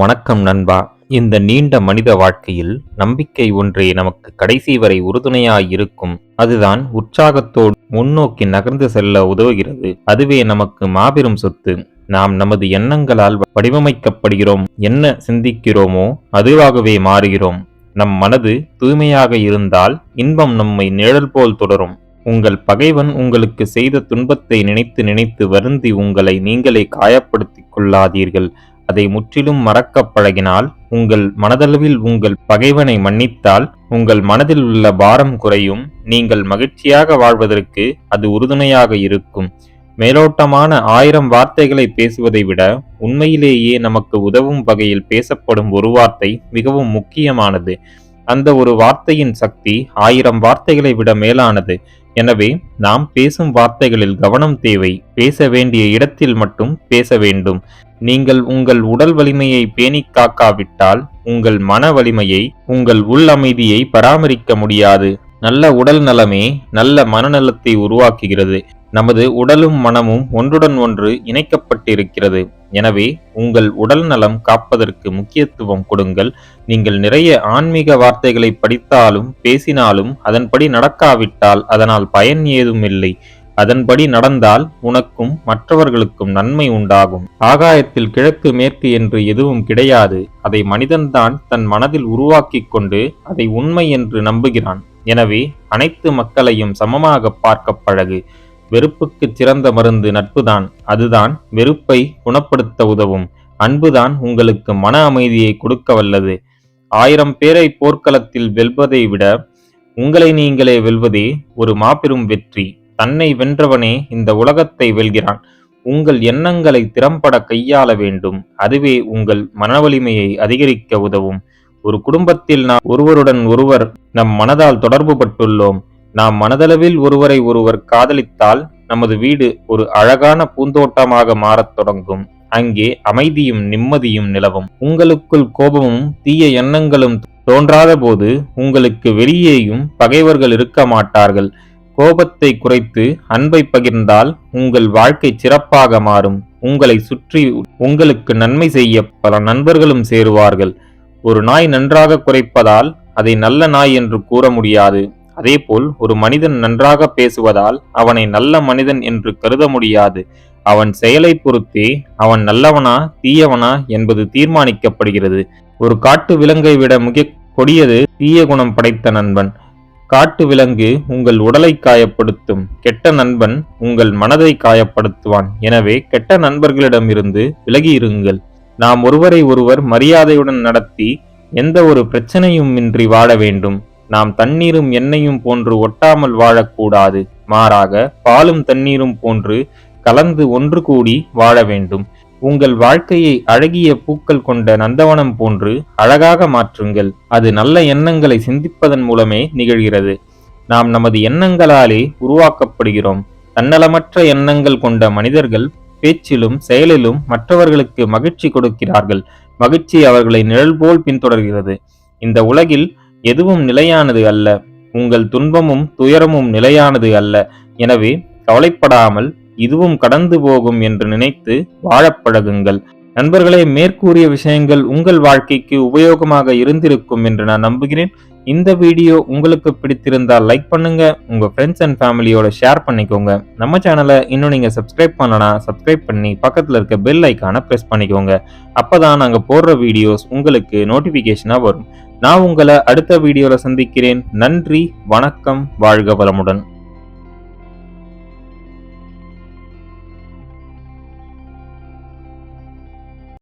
வணக்கம் நண்பா. இந்த நீண்ட மனித வாழ்க்கையில் நம்பிக்கை ஒன்றே நமக்கு கடைசி வரை உறுதுணையாய் இருக்கும் அதுதான் உற்சாகத்தோடு முன்னோக்கி நகர்ந்து செல்ல உதவுகிறது. அதுவே நமக்கு மாபெரும் சொத்து. நாம் நமது எண்ணங்களால் வடிவமைக்கப்படுகிறோம். என்ன சிந்திக்கிறோமோ அதுவாகவே மாறுகிறோம். நம் மனது தூய்மையாக இருந்தால் இன்பம் நம்மை நிழல் போல் தொடரும். உங்கள் பகைவன் உங்களுக்கு செய்த துன்பத்தை நினைத்து நினைத்து வருந்தி உங்களை நீங்களே காயப்படுத்திக் கொள்ளாதீர்கள். அதை முற்றிலும் மறக்கப் பழகினால் உங்கள் மனதளவில் உங்கள் பகைவனை மன்னித்தால் உங்கள் மனதில் உள்ள பாரம் குறையும். நீங்கள் மகிழ்ச்சியாக வாழ்வதற்கு அது உறுதுணையாக இருக்கும். மேலோட்டமான ஆயிரம் வார்த்தைகளை பேசுவதை விட உண்மையிலேயே நமக்கு உதவும் வகையில் பேசப்படும் ஒரு வார்த்தை மிகவும் முக்கியமானது. அந்த ஒரு வார்த்தையின் சக்தி ஆயிரம் வார்த்தைகளை விட மேலானது. எனவே நாம் பேசும் வார்த்தைகளில் கவனம் தேவை. பேச வேண்டிய இடத்தில் மட்டும் பேச வேண்டும். நீங்கள் உங்கள் உடல் வலிமையை பேணி காக்காவிட்டால் உங்கள் மன வலிமையை உங்கள் உள் அமைதியை பராமரிக்க முடியாது. நல்ல உடல் நலமே நல்ல மனநலத்தை உருவாக்குகிறது. நமது உடலும் மனமும் ஒன்றுடன் ஒன்று இணைக்கப்பட்டிருக்கிறது. எனவே உங்கள் உடல் நலம் காப்பதற்கு முக்கியத்துவம் கொடுங்கள். நீங்கள் நிறைய ஆன்மீக வார்த்தைகளை படித்தாலும் பேசினாலும் அதன்படி நடக்காவிட்டால் அதனால் பயன் ஏதும் இல்லை. அதன்படி நடந்தால் உனக்கும் மற்றவர்களுக்கும் நன்மை உண்டாகும். ஆகாயத்தில் கிழக்கு மேற்கு என்று எதுவும் கிடையாது. அதை மனிதன்தான் தன் மனதில் உருவாக்கிக் கொண்டு அதை உண்மை என்று நம்புகிறான். எனவே அனைத்து மக்களையும் சமமாக பார்க்க பழகு. வெறுப்புக்கு சிறந்த மருந்து நட்புதான். அதுதான் வெறுப்பை குணப்படுத்த உதவும். அன்புதான் உங்களுக்கு மன அமைதியை கொடுக்க வல்லது. ஆயிரம் பேரை போர்க்களத்தில் வெல்வதை விட உங்களை நீங்களே வெல்வதே ஒரு மாபெரும் வெற்றி. தன்னை வென்றவனே இந்த உலகத்தை வெல்கிறான். உங்கள் எண்ணங்களை திறம்பட கையாள வேண்டும். அதுவே உங்கள் மனவலிமையை அதிகரிக்க உதவும். ஒரு குடும்பத்தில் நாம் ஒருவருடன் ஒருவர் நம் மனதால் தொடர்பு பட்டுள்ளோம் நாம் மனதளவில் ஒருவரை ஒருவர் காதலித்தால் நமது வீடு ஒரு அழகான பூந்தோட்டமாக மாறத் தொடங்கும். அங்கே அமைதியும் நிம்மதியும் நிலவும். உங்களுக்குள் கோபமும் தீய எண்ணங்களும் தோன்றாத போது உங்களுக்கு வெளியேயும் பகைவர்கள் இருக்க மாட்டார்கள். கோபத்தை குறைத்து அன்பை பகிர்ந்தால் உங்கள் வாழ்க்கை சிறப்பாக மாறும். உங்களை சுற்றி உங்களுக்கு நன்மை செய்ய பல நண்பர்களும் சேருவார்கள். ஒரு நாய் நன்றாக குறைப்பதால் அதை நல்ல நாய் என்று கூற முடியாது. அதேபோல் ஒரு மனிதன் நன்றாக பேசுவதால் அவனை நல்ல மனிதன் என்று கருத முடியாது. அவன் செயலை பொறுத்தே அவன் நல்லவனா தீயவனா என்பது தீர்மானிக்கப்படுகிறது. ஒரு காட்டு விலங்கை விட மிக கொடியது தீய குணம் படைத்த நண்பன். காட்டு விலங்கு உங்கள் உடலை காயப்படுத்தும். கெட்ட நண்பன் உங்கள் மனதை காயப்படுத்துவான். எனவே கெட்ட நண்பர்களிடமிருந்து விலகி இருங்கள். நாம் ஒருவரை ஒருவர் மரியாதையுடன் நடத்தி எந்த ஒரு பிரச்சனையும் இன்றி வாழ வேண்டும். நாம் தண்ணீரும் எண்ணெயும் போன்று ஒட்டாமல் வாழக்கூடாது. மாறாக பாலும் தண்ணீரும் போன்று கலந்து ஒன்று கூடி வாழ வேண்டும். உங்கள் வாழ்க்கையை அழகிய பூக்கள் கொண்ட நந்தவனம் போன்று அழகாக மாற்றுங்கள். அது நல்ல எண்ணங்களை சிந்திப்பதன் மூலமே நிகழ்கிறது. நாம் நமது எண்ணங்களாலே உருவாக்கப்படுகிறோம். தன்னலமற்ற எண்ணங்கள் கொண்ட மனிதர்கள் பேச்சிலும் செயலிலும் மற்றவர்களுக்கு மகிழ்ச்சி கொடுக்கிறார்கள். மகிழ்ச்சி அவர்களை நிழல் போல் பின்தொடர்கிறது. இந்த உலகில் எதுவும் நிலையானது அல்ல. உங்கள் துன்பமும் துயரமும் நிலையானது அல்ல. எனவே கவலைப்படாமல் இதுவும் கடந்து போகும் என்று நினைத்து வாழப்பழகுங்கள் நண்பர்களே மேற்கூறிய விஷயங்கள் உங்கள் வாழ்க்கைக்கு உபயோகமாக இருந்திருக்கும் என்று நான் நம்புகிறேன். இந்த வீடியோ உங்களுக்கு பிடித்திருந்தால் லைக் பண்ணுங்க உங்க ஃப்ரெண்ட்ஸ் அண்ட் ஃபேமிலியோட ஷேர் பண்ணிக்கோங்க. நம்ம சேனலை இன்னும் நீங்க சப்ஸ்கிரைப் பண்ணனா சப்ஸ்கிரைப் பண்ணி பக்கத்துல இருக்க பெல் ஐக்கான பிரஸ் பண்ணிக்கோங்க. அப்பதான் நாங்க போடுற வீடியோஸ் உங்களுக்கு நோட்டிபிகேஷனா வரும். நான் உங்களை அடுத்த வீடியோல சந்திக்கிறேன். நன்றி வணக்கம் வாழ்க வளமுடன்.